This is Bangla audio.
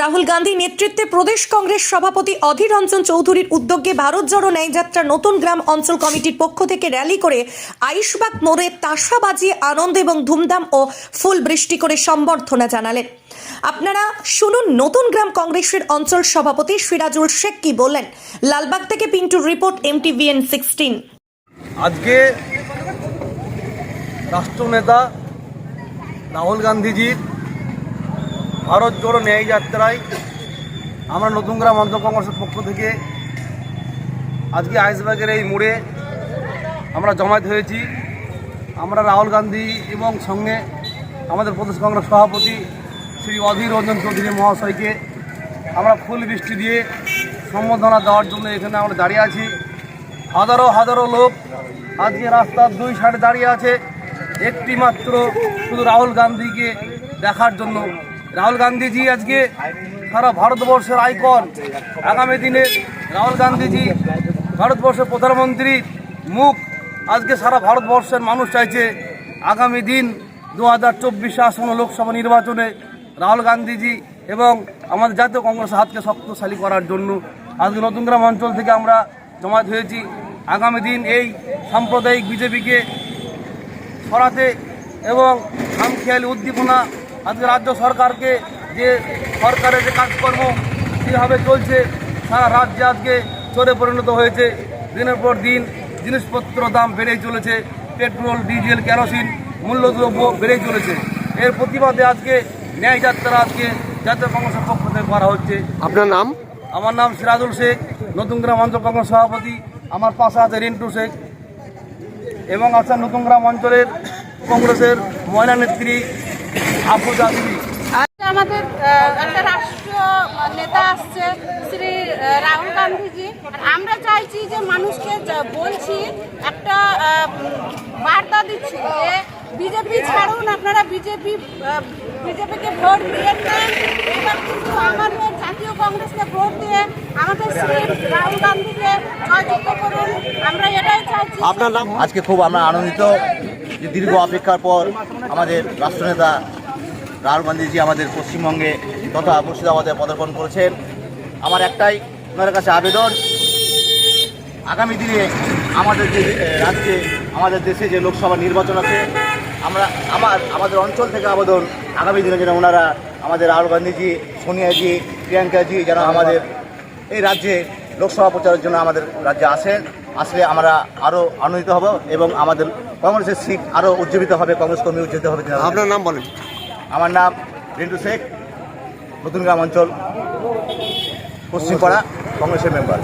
রাহুল গান্ধী নেতৃত্বে প্রদেশ কংগ্রেস সভাপতি অধীর রঞ্জন চৌধুরীর উদ্যোগে ভারত জড়ো ন্যায়যাত্রা নতুন গ্রাম অঞ্চল কমিটির পক্ষ থেকে র্যালি করে আইশবাগ মোড়ে তাসা বাজিয়ে আনন্দ এবং ধুমধাম ও ফুল বৃষ্টি করে সম্বর্ধনা জানালেন। আপনারা শুনুন নতুন গ্রাম কংগ্রেসের অঞ্চল সভাপতি সিরাজুল শেখ কি বললেন। লালবাগ থেকে পিন্টুর রিপোর্ট, এমটিভিএন সিক্সটিন। আজকে রাষ্ট্রনেতা রাহুল গান্ধীজির ভারত জোড়ো ন্যায় যাত্রায় আমরা নতুন গ্রাম অঞ্চল কংগ্রেসের পক্ষ থেকে আজকে আইসবাগের এই মোড়ে আমরা জমায়েত হয়েছি। আমরা রাহুল গান্ধী এবং সঙ্গে আমাদের প্রদেশ কংগ্রেস সভাপতি শ্রী অধীর রঞ্জন চৌধুরী মহাশয়কে আমরা ফুল বৃষ্টি দিয়ে সম্বোধনা দেওয়ার জন্য এখানে আমরা দাঁড়িয়ে আছি। হাজারো হাজারো লোক আজকে রাস্তার দুই সাইডে দাঁড়িয়ে আছে। একটি মাত্র শুধু রাহুল গান্ধীকে দেখার জন্য রাহুল গান্ধীজি আজকে সারা ভারতবর্ষের আইকন। আগামী দিনে রাহুল গান্ধীজি ভারতবর্ষের প্রধানমন্ত্রী মুখ আজকে সারা ভারতবর্ষের মানুষ চাইছে আগামী দিন দু হাজার চব্বিশে আসন্ন লোকসভা নির্বাচনে রাহুল গান্ধীজি এবং আমাদের জাতীয় কংগ্রেস হাতকে শক্তশালী করার জন্য আজকে নতুন গ্রাম অঞ্চল থেকে আমরা জমায়েত হয়েছি। আগামী দিন এই সাম্প্রদায়িক বিজেপিকে সরাতে এবং খামখেয়ালি উদ্দীপনা আজকে রাজ্য সরকারকে যে সরকারের যে কাজকর্ম কীভাবে চলছে সারা রাজ্যে আজকে চোরে পরিণত হয়েছে। দিনের পর দিন জিনিসপত্র দাম বেড়েই চলেছে পেট্রোল ডিজেল কেরোসিন মূল্যদ্রব্য বেড়েই চলেছে। এর প্রতিবাদে আজকে ন্যায় যাত্রা আজকে জাতীয় কংগ্রেসের পক্ষ থেকে করা হচ্ছে। আপনার নাম? আমার নাম সিরাজুল শেখ নতুন গ্রাম অঞ্চল কংগ্রেস সভাপতি। আমার পাশে আছে রিন্টু শেখ এবং আছে নতুন গ্রাম অঞ্চলের কংগ্রেসের মহিলা নেত্রী। দেবী আজকে আমাদের একটা রাষ্ট্রীয় নেতা আসছে শ্রী রাহুল গান্ধীজি। আমরা চাইছি যে মানুষকে বলছি একটা বার্তা দিচ্ছি যে বিজেপি ছাড়ুন আপনারা বিজেপি বিজেপিকে ভোট দিয়ে নেন এবার কিন্তু আমাদের জাতীয় কংগ্রেসকে ভোট দিয়ে আমাদের শ্রী রাহুল গান্ধীকে জয়যুক্ত করুন। আমরা এটাই চাইছি। আপনার নাম? আজকে খুব আমরা আনন্দিত যে দীর্ঘ অপেক্ষার পর আমাদের রাষ্ট্রনেতা রাহুল গান্ধীজি আমাদের পশ্চিমবঙ্গে তথা মুর্শিদাবাদে পদার্পণ করেছেন। আমার একটাই ওনার কাছে আবেদন আগামী দিনে আমাদের যে রাজ্যে আমাদের দেশে যে লোকসভা নির্বাচন আছে আমরা আমার আমাদের অঞ্চল থেকে আবেদন আগামী দিনে যেন ওনারা আমাদের রাহুল গান্ধীজি সোনিয়াজি প্রিয়াঙ্কাজি যেন আমাদের এই রাজ্যে লোকসভা প্রচারের জন্য আমাদের রাজ্যে আসেন আসলে আমরা আরও আনন্দিত হব এবং আমাদের কংগ্রেসের সিট আরও উজ্জীবিত হবে কংগ্রেস কর্মী উজ্জীবিত হবে। আপনার নাম বলেন। আমার নাম রিন্টু শেখ নতুন গ্রাম অঞ্চল পশ্চিমপাড়া কংগ্রেসের মেম্বার।